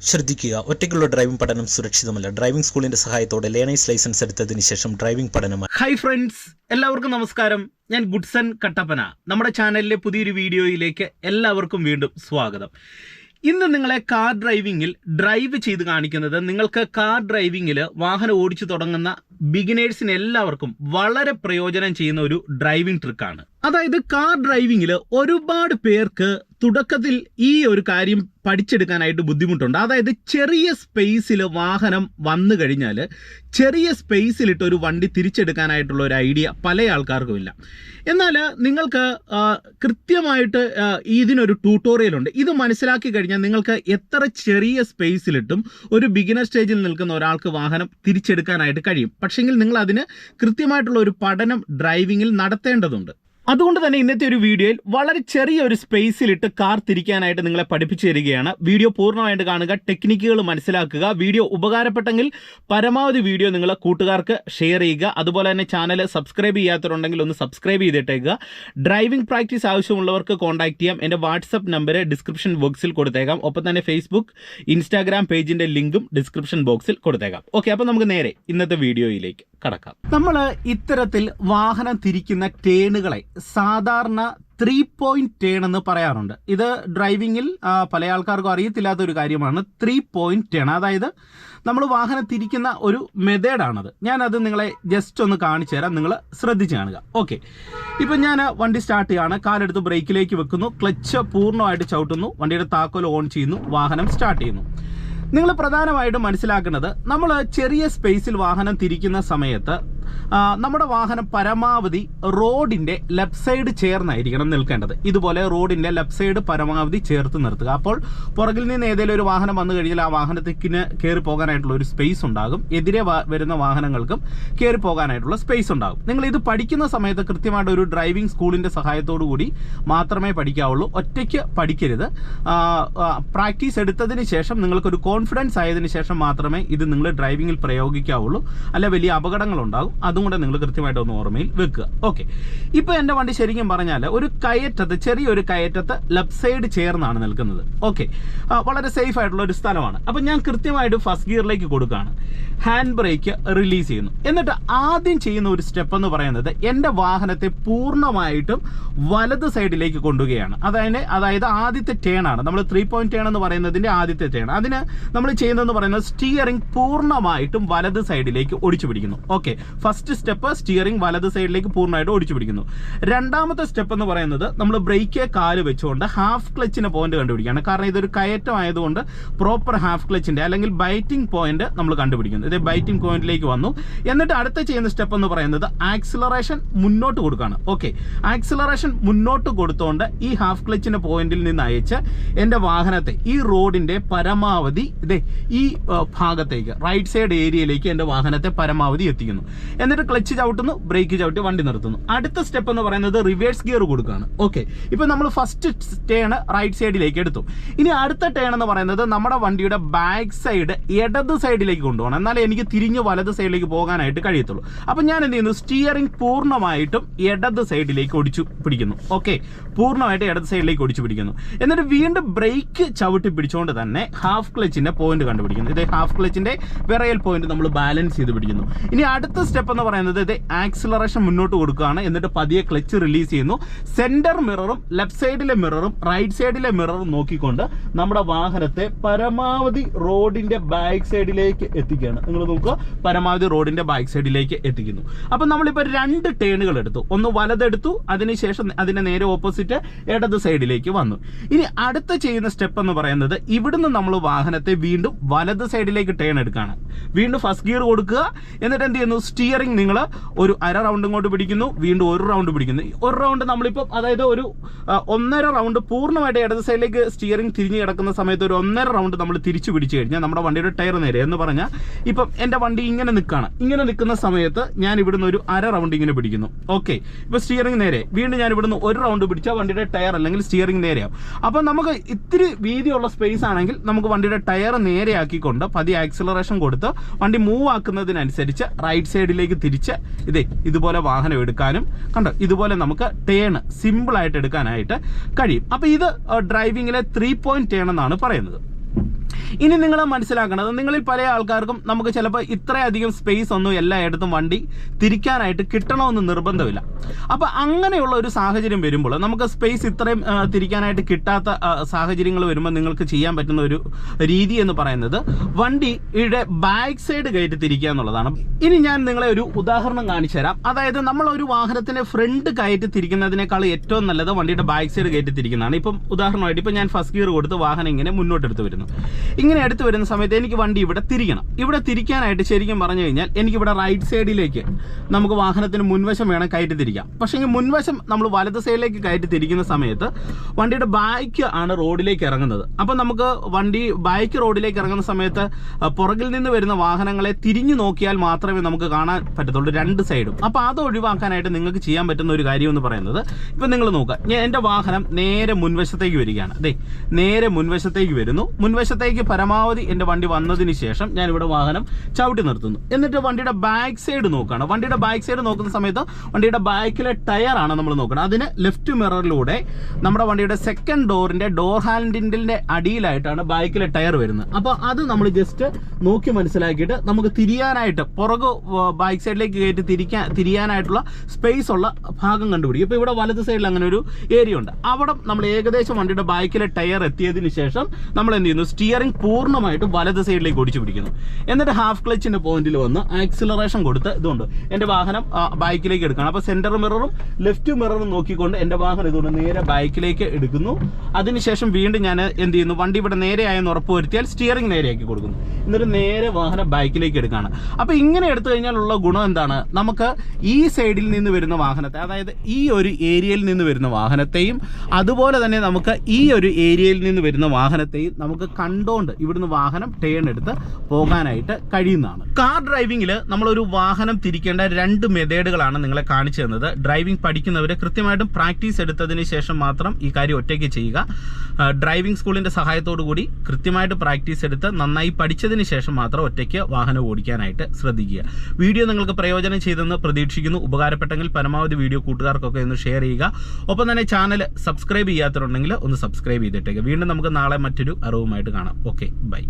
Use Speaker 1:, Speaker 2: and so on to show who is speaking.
Speaker 1: ശ്രദ്ധിക്കുക. ഒറ്റയ്ക്കുള്ള ഡ്രൈവിംഗ് പഠനം സുരക്ഷിതമല്ല. ഡ്രൈവിംഗ് സ്കൂളിന്റെ സഹായത്തോടെ ലേണേഴ്സ് ലൈസൻസ് എടുത്തതിന് ശേഷം ഡ്രൈവിംഗ് പഠനമാണ്
Speaker 2: ഹൈ ഫ്രണ്ട്സ് എല്ലാവർക്കും നമസ്കാരം. ഞാൻ ഗുഡ്സൺ കട്ടപ്പന. നമ്മുടെ ചാനലിലെ പുതിയൊരു വീഡിയോയിലേക്ക് എല്ലാവർക്കും വീണ്ടും സ്വാഗതം. ഇന്ന് നിങ്ങളെ കാർ ഡ്രൈവിംഗിൽ ഡ്രൈവ് ചെയ്ത് കാണിക്കുന്നത് നിങ്ങൾക്ക് കാർ ഡ്രൈവിംഗിൽ വാഹനം ഓടിച്ചു തുടങ്ങുന്ന ബിഗിനേഴ്സിന് എല്ലാവർക്കും വളരെ പ്രയോജനം ചെയ്യുന്ന ഒരു ഡ്രൈവിംഗ് ട്രിക്കാണ്. അതായത് കാർ ഡ്രൈവിംഗിൽ ഒരുപാട് പേർക്ക് തുടക്കത്തിൽ ഈ ഒരു കാര്യം പഠിച്ചെടുക്കാനായിട്ട് ബുദ്ധിമുട്ടുണ്ട്. അതായത് ചെറിയ സ്പേസിൽ വാഹനം വന്നു കഴിഞ്ഞാൽ ചെറിയ സ്പേസിലിട്ട് ഒരു വണ്ടി തിരിച്ചെടുക്കാനായിട്ടുള്ള ഒരു ഐഡിയ പല ആൾക്കാർക്കും ഇല്ല. എന്നാൽ നിങ്ങൾക്ക് കൃത്യമായിട്ട് ഇതിനൊരു ട്യൂട്ടോറിയൽ ഉണ്ട്. ഇത് മനസ്സിലാക്കി കഴിഞ്ഞാൽ നിങ്ങൾക്ക് എത്ര ചെറിയ സ്പേസിലിട്ടും ഒരു ബിഗിനർ സ്റ്റേജിൽ നിൽക്കുന്ന ഒരാൾക്ക് വാഹനം തിരിച്ചെടുക്കാനായിട്ട് കഴിയും. പക്ഷേങ്കിൽ നിങ്ങൾ അതിന് കൃത്യമായിട്ടുള്ള ഒരു പഠനം ഡ്രൈവിങ്ങിൽ നടത്തേണ്ടതുണ്ട്. അതുകൊണ്ട് തന്നെ ഇന്നത്തെ ഒരു വീഡിയോയിൽ വളരെ ചെറിയ ഒരു സ്പേസിലിട്ട് കാർ തിരിക്കാനായിട്ട് നിങ്ങളെ പഠിപ്പിച്ചു തരികയാണ്. വീഡിയോ പൂർണമായിട്ട് കാണുക ടെക്നിക്കുകൾ മനസ്സിലാക്കുക വീഡിയോ ഉപകാരപ്പെട്ടെങ്കിൽ പരമാവധി വീഡിയോ നിങ്ങൾ കൂട്ടുകാർക്ക് ഷെയർ ചെയ്യുക. അതുപോലെ തന്നെ ചാനൽ സബ്സ്ക്രൈബ് ചെയ്യാത്തവരുണ്ടെങ്കിൽ ഒന്ന് സബ്സ്ക്രൈബ് ചെയ്തിട്ടേക്കുക. ഡ്രൈവിംഗ് പ്രാക്ടീസ് ആവശ്യമുള്ളവർക്ക് കോൺടാക്ട് ചെയ്യാം. എന്റെ വാട്സപ്പ് നമ്പർ ഡിസ്ക്രിപ്ഷൻ ബോക്സിൽ കൊടുത്തേക്കാം. ഒപ്പം തന്നെ ഫേസ്ബുക്ക് ഇൻസ്റ്റാഗ്രാം പേജിന്റെ ലിങ്കും ഡിസ്ക്രിപ്ഷൻ ബോക്സിൽ കൊടുത്തേക്കാം. ഓക്കെ അപ്പോൾ നമുക്ക് നേരെ ഇന്നത്തെ വീഡിയോയിലേക്ക് കടക്കാം. നമ്മൾ ഇത്തരത്തിൽ വാഹനം തിരിക്കുന്ന ടേണുകളെ സാധാരണ ത്രീ പോയിന്റ് ടേൺ എന്ന് പറയാറുണ്ട്. ഇത് ഡ്രൈവിംഗിൽ പല ആൾക്കാർക്കും അറിയത്തില്ലാത്ത ഒരു കാര്യമാണ്. ത്രീ പോയിന്റ് ടേൺ അതായത് നമ്മൾ വാഹനം തിരിക്കുന്ന ഒരു മെത്തേഡാണത് ഞാനത് നിങ്ങളെ ജസ്റ്റ് ഒന്ന് കാണിച്ചു തരാം. നിങ്ങൾ ശ്രദ്ധിച്ച് കാണുക. ഓക്കെ ഇപ്പം ഞാൻ വണ്ടി സ്റ്റാർട്ട് ചെയ്യാണ്. കാലെടുത്ത് ബ്രേക്കിലേക്ക് വെക്കുന്നു. ക്ലച്ച് പൂർണമായിട്ട് ചവിട്ടുന്നു. വണ്ടിയുടെ താക്കോൽ ഓൺ ചെയ്യുന്നു. വാഹനം സ്റ്റാർട്ട് ചെയ്യുന്നു. നിങ്ങൾ പ്രധാനമായിട്ടും മനസ്സിലാക്കുന്നത് നമ്മൾ ചെറിയ സ്പേസിൽ വാഹനം തിരിക്കുന്ന സമയത്ത് നമ്മുടെ വാഹനം പരമാവധി റോഡിന്റെ ലെഫ്റ്റ് സൈഡ് ചേർന്നായിരിക്കണം നിൽക്കേണ്ടത്. ഇതുപോലെ റോഡിന്റെ ലെഫ്റ്റ് സൈഡ് പരമാവധി ചേർത്ത് നിർത്തുക. അപ്പോൾ പുറകിൽ നിന്ന് ഏതെങ്കിലും ഒരു വാഹനം വന്നു കഴിഞ്ഞാൽ ആ വാഹനത്തേക്കിന് കയറി പോകാനായിട്ടുള്ള ഒരു സ്പേസ് ഉണ്ടാകും. എതിരെ വരുന്ന വാഹനങ്ങൾക്കും കയറി പോകാനായിട്ടുള്ള സ്പേസ് ഉണ്ടാകും. നിങ്ങൾ ഇത് പഠിക്കുന്ന സമയത്ത് കൃത്യമായിട്ട് ഒരു ഡ്രൈവിംഗ് സ്കൂളിന്റെ സഹായത്തോടു കൂടി മാത്രമേ പഠിക്കാവുള്ളൂ. ഒറ്റയ്ക്ക് പഠിക്കരുത്. പ്രാക്ടീസ് എടുത്തതിന് ശേഷം നിങ്ങൾക്കൊരു കോൺഫിഡൻസ് ആയതിനു ശേഷം മാത്രമേ ഇത് നിങ്ങൾ ഡ്രൈവിംഗിൽ പ്രയോഗിക്കാവുള്ളൂ. അല്ല വലിയ അപകടങ്ങൾ ഉണ്ടാകും അതും കൂടെ നിങ്ങൾ കൃത്യമായിട്ട് ഒന്ന് ഓർമ്മയിൽ വെക്കുക. ഓക്കെ ഇപ്പൊ എന്റെ വണ്ടി ശരിക്കും പറഞ്ഞാൽ ഒരു കയറ്റത്ത് ചെറിയൊരു കയറ്റത്ത് ലെഫ്റ്റ് സൈഡ് ചേർന്നാണ് നിൽക്കുന്നത്. ഓക്കെ വളരെ സേഫ് ആയിട്ടുള്ള ഒരു സ്ഥലമാണ്. അപ്പൊ ഞാൻ കൃത്യമായിട്ട് ഫസ്റ്റ് ഗിയറിലേക്ക് കൊടുക്കുകയാണ്. ഹാൻഡ് ബ്രേക്ക് റിലീസ് ചെയ്യുന്നു. എന്നിട്ട് ആദ്യം ചെയ്യുന്ന ഒരു സ്റ്റെപ്പ് എന്ന് പറയുന്നത് എന്റെ വാഹനത്തെ പൂർണമായിട്ടും വലത് സൈഡിലേക്ക് കൊണ്ടുകയാണ്. അതായത് അതായത് ആദ്യത്തെ ടേൺ ആണ്. നമ്മൾ ത്രീ പോയിന്റ് ടേൺ എന്ന് പറയുന്നതിന്റെ ആദ്യത്തെ ടേൺ അതിന് നമ്മൾ ചെയ്യുന്നതെന്ന് പറയുന്നത് സ്റ്റിയറിംഗ് പൂർണമായിട്ടും വലത് സൈഡിലേക്ക് ഒടിച്ചു പിടിക്കുന്നു. ഓക്കെ ഫസ്റ്റ് സ്റ്റെപ്പ് സ്റ്റിയറിംഗ് വലത് സൈഡിലേക്ക് പൂർണമായിട്ട് ഓടിച്ചു പിടിക്കുന്നു. രണ്ടാമത്തെ സ്റ്റെപ്പ് എന്ന് പറയുന്നത് നമ്മൾ ബ്രേക്ക് കാൽ വെച്ചുകൊണ്ട് ഹാഫ് ക്ലച്ചിന്റെ പോയിന്റ് കണ്ടുപിടിക്കുകയാണ്. കാരണം ഇതൊരു കയറ്റം ആയതുകൊണ്ട് പ്രോപ്പർ ഹാഫ് ക്ലച്ചിന്റെ അല്ലെങ്കിൽ ബൈറ്റിംഗ് പോയിന്റ് നമ്മൾ കണ്ടുപിടിക്കുന്നു. ഇത് ബൈറ്റിംഗ് പോയിന്റിലേക്ക് വന്നു. എന്നിട്ട് അടുത്ത ചെയ്യുന്ന സ്റ്റെപ്പ് എന്ന് പറയുന്നത് ആക്സിലറേഷൻ മുന്നോട്ട് കൊടുക്കുകയാണ്. ഓക്കെ ആക്സിലറേഷൻ മുന്നോട്ട് കൊടുത്തുകൊണ്ട് ഈ ഹാഫ് ക്ലച്ചിന്റെ പോയിന്റിൽ നിന്ന് അയച്ച് എന്റെ വാഹനത്തെ ഈ റോഡിന്റെ പരമാവധി ഇതേ ഈ ഭാഗത്തേക്ക് റൈറ്റ് സൈഡ് ഏരിയയിലേക്ക് എന്റെ വാഹനത്തെ പരമാവധി എത്തിക്കുന്നു. എന്നിട്ട് ക്ലച്ച് ചവിട്ടുന്നു ബ്രേക്ക് ചവിട്ടി വണ്ടി നിർത്തുന്നു. അടുത്ത സ്റ്റെപ്പ് എന്ന് പറയുന്നത് റിവേഴ്സ് ഗിയർ കൊടുക്കുകയാണ് ഓക്കെ ഇപ്പൊ നമ്മൾ ഫസ്റ്റ് ടേൺ റൈറ്റ് സൈഡിലേക്ക് എടുത്തു. ഇനി അടുത്ത ടേൺ എന്ന് പറയുന്നത് നമ്മുടെ വണ്ടിയുടെ ബാക്ക് സൈഡ് ഇടത് സൈഡിലേക്ക് കൊണ്ടുപോകണം. എന്നാലേ എനിക്ക് തിരിഞ്ഞ് വലത് സൈഡിലേക്ക് പോകാനായിട്ട് കഴിയത്തുള്ളൂ. അപ്പൊ ഞാൻ എന്ത് ചെയ്യുന്നു? സ്റ്റിയറിംഗ് പൂർണമായിട്ടും ഇടത് സൈഡിലേക്ക് ഒടിച്ചു പിടിക്കുന്നു. ഓക്കെ പൂർണമായിട്ട് ഇടത് സൈഡിലേക്ക് ഒടിച്ചു പിടിക്കുന്നു. എന്നിട്ട് വീണ്ടും ബ്രേക്ക് ചവിട്ടി പിടിച്ചുകൊണ്ട് തന്നെ ഹാഫ് ക്ലച്ചിന്റെ പോയിന്റ് കണ്ടുപിടിക്കുന്നു. ഇത് ഹാഫ് ക്ലച്ചിന്റെ വിറയൽ പോയിന്റ് നമ്മൾ ബാലൻസ് ചെയ്ത് പിടിക്കുന്നു. ഇനി അടുത്ത സ്റ്റെപ്പ് എന്ന് പറയുന്നത് ഇത് ആക്സിലറേഷൻ മുന്നോട്ട് കൊടുക്കുകയാണ്. എന്നിട്ട് പതിയെ ക്ലച്ച് റിലീസ് ചെയ്യുന്നു. സെന്റർ മിററും ലെഫ്റ്റ് സൈഡിലെ മിററും റൈറ്റ് സൈഡിലെ മിററും നോക്കിക്കൊണ്ട് നമ്മുടെ വാഹനത്തെ പരമാവധി റോഡിന്റെ ബാക്ക് സൈഡിലേക്ക് എത്തിക്കുകയാണ്. നിങ്ങൾ നോക്കുക പരമാവധി റോഡിന്റെ ബാക്ക് സൈഡിലേക്ക് എത്തിക്കുന്നു. അപ്പൊ നമ്മളിപ്പോ രണ്ട് ടേണുകൾ എടുത്തു. ഒന്ന് വലതെടുത്തു അതിനുശേഷം അതിന്റെ നേരെ ഓപ്പോസിറ്റ് ഇടത് സൈഡിലേക്ക് വന്നു. ഇനി അടുത്ത ചെയ്യുന്ന സ്റ്റെപ്പ് എന്ന് പറയുന്നത് ഇവിടുന്ന് നമ്മൾ വാഹനത്തെ വീണ്ടും വലത് സൈഡിലേക്ക് ടേൺ എടുക്കുകയാണ്. വീണ്ടും ഫസ്റ്റ് ഗിയർ കൊടുക്കുക. എന്നിട്ട് എന്ത് ചെയ്യുന്നു? സ്റ്റിയറിംഗ് നിങ്ങൾ ഒരു അര റൗണ്ട് ഇങ്ങോട്ട് പിടിക്കുന്നു വീണ്ടും ഒരു റൗണ്ട് പിടിക്കുന്നു. ഒരു റൗണ്ട് നമ്മളിപ്പോൾ അതായത് ഒരു ഒന്നര റൗണ്ട് പൂർണമായിട്ട് ഇടത് സൈഡിലേക്ക് സ്റ്റിയറിംഗ് തിരിഞ്ഞ് കിടക്കുന്ന സമയത്ത് ഒരു ഒന്നര റൗണ്ട് നമ്മൾ തിരിച്ചു പിടിച്ചു കഴിഞ്ഞാൽ നമ്മുടെ വണ്ടിയുടെ ടയർ നേരെ. എന്ന് പറഞ്ഞാൽ ഇപ്പം എന്റെ വണ്ടി ഇങ്ങനെ നിൽക്കുകയാണ് ഇങ്ങനെ നിൽക്കുന്ന സമയത്ത് ഞാൻ ഇവിടുന്ന് ഒരു അര റൗണ്ട് ഇങ്ങനെ പിടിക്കുന്നു. ഓക്കെ. ഇപ്പോൾ സ്റ്റിയറിംഗ് നേരെ. വീണ്ടും ഞാൻ ഇവിടുന്ന് ഒരു റൗണ്ട് പിടിച്ചാൽ വണ്ടിയുടെ ടയർ അല്ലെങ്കിൽ സ്റ്റിയറിംഗ് നേരെയാവും. അപ്പം നമുക്ക് ഇത്തിരി വീതിയുള്ള സ്പേസ് ആണെങ്കിൽ നമുക്ക് വണ്ടിയുടെ ടയർ നേരെയാക്കിക്കൊണ്ട് പതി ആക്സിലറേഷൻ കൊടുത്ത് വണ്ടി മൂവ് ആക്കുന്നതിനനുസരിച്ച് റൈറ്റ് സൈഡിലേക്ക് തിരിച്ച് ഇതേ ഇതുപോലെ വാഹനം എടുക്കാനും കണ്ടോ ഇതുപോലെ നമുക്ക് ടേൺ സിമ്പിൾ ആയിട്ട് എടുക്കാനായിട്ട് കഴിയും. അപ്പോൾ ഇത് ഡ്രൈവിങ്ങിലെ ത്രീ പോയിന്റ് ടേൺ എന്നാണ് പറയുന്നത്. ഇനി നിങ്ങൾ മനസ്സിലാക്കേണ്ടത് നിങ്ങളിൽ പല ആൾക്കാർക്കും നമുക്ക് ചിലപ്പോൾ ഇത്രയധികം സ്പേസ് ഒന്നും എല്ലായിടത്തും വണ്ടി തിരിക്കാനായിട്ട് കിട്ടണമെന്ന് നിർബന്ധമില്ല. അപ്പോൾ അങ്ങനെയുള്ള ഒരു സാഹചര്യം വരുമ്പോൾ നമുക്ക് സ്പേസ് ഇത്രയും തിരിക്കാനായിട്ട് കിട്ടാത്ത സാഹചര്യങ്ങൾ വരുമ്പോൾ നിങ്ങൾക്ക് ചെയ്യാൻ പറ്റുന്ന ഒരു രീതി എന്ന് പറയുന്നത് വണ്ടിയുടെ ബാക്ക് സൈഡ് കയറ്റി തിരിക്കുക എന്നുള്ളതാണ്. ഇനി ഞാൻ നിങ്ങളെ ഒരു ഉദാഹരണം കാണിച്ചു തരാം. അതായത് നമ്മൾ ഒരു വാഹനത്തിന്റെ ഫ്രണ്ട് കയറ്റി തിരിക്കുന്നതിനേക്കാൾ ഏറ്റവും നല്ലത് വണ്ടിയുടെ ബാക്ക് സൈഡ് കയറ്റി തിരിക്കുന്നതാണ്. ഇപ്പം ഉദാഹരണമായിട്ട് ഇപ്പം ഞാൻ ഫസ്റ്റ് ഗിയർ കൊടുത്ത് വാഹനം ഇങ്ങനെ മുന്നോട്ടെടുത്ത് വരുന്നു. ഇങ്ങനെ അടുത്ത് വരുന്ന സമയത്ത് എനിക്ക് വണ്ടി ഇവിടെ തിരിക്കണം ഇവിടെ തിരിക്കാനായിട്ട് ശരിക്കും പറഞ്ഞു കഴിഞ്ഞാൽ എനിക്ക് ഇവിടെ റൈറ്റ് സൈഡിലേക്ക് നമുക്ക് വാഹനത്തിന് മുൻവശം വേണം കയറ്റി തിരിക്കാം. പക്ഷേ ഈ മുൻവശം നമ്മൾ വലത് സൈഡിലേക്ക് കയറ്റി തിരിക്കുന്ന സമയത്ത് വണ്ടിയുടെ ബാക്ക് ആണ് റോഡിലേക്ക് ഇറങ്ങുന്നത്. അപ്പോൾ നമുക്ക് വണ്ടി ബാക്ക് റോഡിലേക്ക് ഇറങ്ങുന്ന സമയത്ത് പുറകിൽ നിന്ന് വരുന്ന വാഹനങ്ങളെ തിരിഞ്ഞു നോക്കിയാൽ മാത്രമേ നമുക്ക് കാണാൻ പറ്റത്തുള്ളൂ രണ്ട് സൈഡും അപ്പോൾ അത് ഒഴിവാക്കാനായിട്ട് നിങ്ങൾക്ക് ചെയ്യാൻ പറ്റുന്ന ഒരു കാര്യം എന്ന് പറയുന്നത് ഇപ്പം നിങ്ങൾ നോക്കുക. എന്റെ വാഹനം നേരെ മുൻവശത്തേക്ക് വരികയാണ്. അതെ നേരെ മുൻവശത്തേക്ക് വരുന്നു. മുൻവശത്തേക്ക് പരമാവധി എന്റെ വണ്ടി വന്നതിന് ശേഷം ഞാൻ ഇവിടെ വാഹനം ചവിട്ടി നിർത്തുന്നു. എന്നിട്ട് വണ്ടിയുടെ ബാക്ക് സൈഡ് നോക്കുകയാണ് വണ്ടിയുടെ ബാക്ക് സൈഡ് നോക്കുന്ന സമയത്ത് വണ്ടിയുടെ ബാക്കിലെ ടയറാണ് നമ്മൾ നോക്കുന്നത് അതിന് ലെഫ്റ്റ് മിററിലൂടെ നമ്മുടെ വണ്ടിയുടെ സെക്കൻഡ് ഡോറിന്റെ ഡോർ ഹാൻഡിന്റെ അടിയിലായിട്ടാണ് ബാക്കിലെ ടയർ വരുന്നത്. അപ്പോൾ അത് നമ്മൾ ജസ്റ്റ് നോക്കി മനസ്സിലാക്കിയിട്ട് നമുക്ക് തിരിയാനായിട്ട് പുറകു ബാക്ക് സൈഡിലേക്ക് കയറ്റി തിരിക്കാൻ തിരിയാനായിട്ടുള്ള സ്പേസ് ഉള്ള ഭാഗം കണ്ടുപിടിക്കും. ഇപ്പോൾ ഇവിടെ വലത് സൈഡിൽ അങ്ങനെ ഒരു ഏരിയ ഉണ്ട്. അവിടെ നമ്മൾ ഏകദേശം വണ്ടിയുടെ ബാക്കിലെ ടയർ എത്തിയതിന് ശേഷം നമ്മൾ എന്ത് ചെയ്യുന്നു? സ്റ്റിയറിംഗ് പൂർണമായിട്ടും വലത് സൈഡിലേക്ക് ഓടിച്ചു പിടിക്കുന്നു. എന്നിട്ട് ഹാഫ് ക്ലച്ചിന്റെ പോയിന്റിൽ വന്ന് ആക്സിലറേഷൻ കൊടുത്ത് ഇതുകൊണ്ട് എന്റെ വാഹനം ബൈക്കിലേക്ക് എടുക്കണം അപ്പോൾ സെന്റർ മിററും ലെഫ്റ്റ് മിററും നോക്കിക്കൊണ്ട് എന്റെ വാഹനം ഇതുകൊണ്ട് നേരെ ബൈക്കിലേക്ക് എടുക്കുന്നു. അതിനുശേഷം വീണ്ടും ഞാൻ എന്ത് ചെയ്യുന്നു? വണ്ടി ഇവിടെ നേരെയായെന്ന് ഉറപ്പ് വരുത്തിയാൽ സ്റ്റിയറിംഗ് നേരെയാക്കി കൊടുക്കുന്നു. എന്നിട്ട് നേരെ വാഹനം ബൈക്കിലേക്ക് എടുക്കുകയാണ്. അപ്പോൾ ഇങ്ങനെ എടുത്തു കഴിഞ്ഞാലുള്ള ഗുണം എന്താണ്? നമുക്ക് ഈ സൈഡിൽ നിന്ന് വരുന്ന വാഹനത്തെ അതായത് ഈ ഒരു ഏരിയയിൽ നിന്ന് വരുന്ന വാഹനത്തെയും അതുപോലെ തന്നെ നമുക്ക് ഈ ഒരു ഏരിയയിൽ നിന്ന് വരുന്ന വാഹനത്തെയും നമുക്ക് കണ്ടോണ്ട് ഇവിടുന്ന് വാഹനം ടേൺ എടുത്ത് പോകാനായിട്ട് കഴിയുന്നതാണ്. കാർ ഡ്രൈവിംഗിൽ നമ്മളൊരു വാഹനം തിരിക്കേണ്ട രണ്ട് മെതേഡുകളാണ് നിങ്ങളെ കാണിച്ചു തന്നത്. ഡ്രൈവിംഗ് പഠിക്കുന്നവർ കൃത്യമായിട്ടും പ്രാക്ടീസ് എടുത്തതിന് ശേഷം മാത്രം ഈ കാര്യം ഒറ്റയ്ക്ക് ചെയ്യുക. ഡ്രൈവിംഗ് സ്കൂളിന്റെ സഹായത്തോടു കൂടി കൃത്യമായിട്ട് പ്രാക്ടീസ് എടുത്ത് നന്നായി പഠിച്ചതിന് ശേഷം മാത്രം ഒറ്റയ്ക്ക് വാഹനം ഓടിക്കാനായിട്ട് ശ്രദ്ധിക്കുക. വീഡിയോ നിങ്ങൾക്ക് പ്രയോജനം ചെയ്തെന്ന് പ്രതീക്ഷിക്കുന്നു. ഉപകാരപ്പെട്ടെങ്കിൽ പരമാവധി വീഡിയോ കൂട്ടുകാർക്കൊക്കെ ഒന്ന് ഷെയർ ചെയ്യുക. ഒപ്പം തന്നെ ചാനൽ സബ്സ്ക്രൈബ് ചെയ്യാത്തവരുണ്ടെങ്കിൽ ഒന്ന് സബ്സ്ക്രൈബ് ചെയ്തിട്ടേക്ക്. വീണ്ടും നമുക്ക് നാളെ മറ്റൊരു അറിവുമായിട്ട് കാണാം. Okay bye